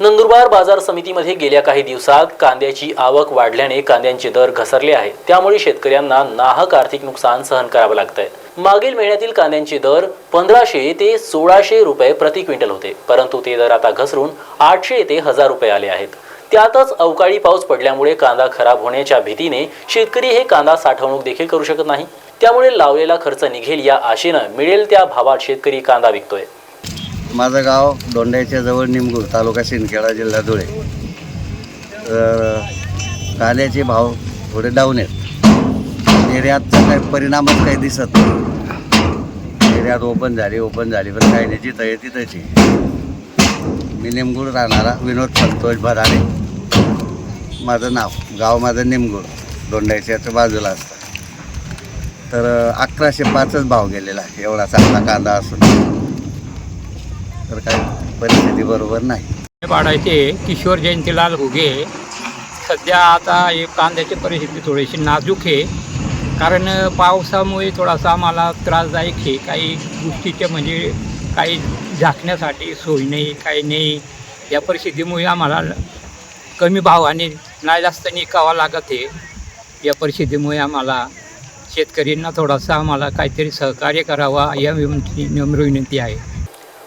नंदुरबार बाजार समितीमध्ये गेल्या काही दिवसात कांद्याची आवक वाढल्याने कांद्यांचे दर घसरले आहेत. त्यामुळे शेतकऱ्यांना नाहक आर्थिक नुकसान सहन करावं लागतंय. मागील महिन्यातील कांद्यांचे दर पंधराशे ते सोळाशे रुपये प्रति क्विंटल होते. परंतु ते दर आता घसरून आठशे ते हजार रुपये आले आहेत. त्यातच अवकाळी पाऊस पडल्यामुळे कांदा खराब होण्याच्या भीतीने शेतकरी हे कांदा साठवणूक देखील करू शकत नाही. त्यामुळे लावलेला खर्च निघेल या आशेनं मिळेल त्या भावात शेतकरी कांदा विकतोय. माझं गाव दोंड्याच्या जवळ निमगूर तालुका सिंदखेडा जिल्हा धुळे. तर कांद्याचे भाव थोडे डाऊन आहेत. निर्यातचा काही परिणामच काही दिसत नाही. निर्यात ओपन झाली ओपन झाली पण काही नाही जिथं आहे तिथंच आहे. मी निमगूर राहणारा विनोद संतोष भराडे. माझं नाव गाव माझं निमगूर दोंड्याच्याच्या बाजूला असतं. तर अकराशे पाचच भाव गेलेला आहे एवढा चांगला कांदा असून. तर काही परिस्थिती बरोबर नाही. पाडायचे किशोर जयंतीलाल हुगे सध्या आता हे कांद्याची परिस्थिती थोडीशी नाजूक आहे. कारण पावसामुळे थोडासा आम्हाला त्रासदायक आहे. काही गोष्टीचे म्हणजे काही झाकण्यासाठी सोय नाही काही नाही. या परिस्थितीमुळे आम्हाला कमी भावाने नाही जास्त निकावा लागत आहे. या परिस्थितीमुळे आम्हाला शेतकऱ्यांना थोडासा आम्हाला काहीतरी सहकार्य करावा या विनंती नम्र विनंती आहे.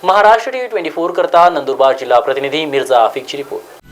महाराष्ट्र टीव्ही ट्वेंटी फोर करता नंदुरबार जिल्हा प्रतिनिधी मिर्झा आफिकची रिपोर्ट.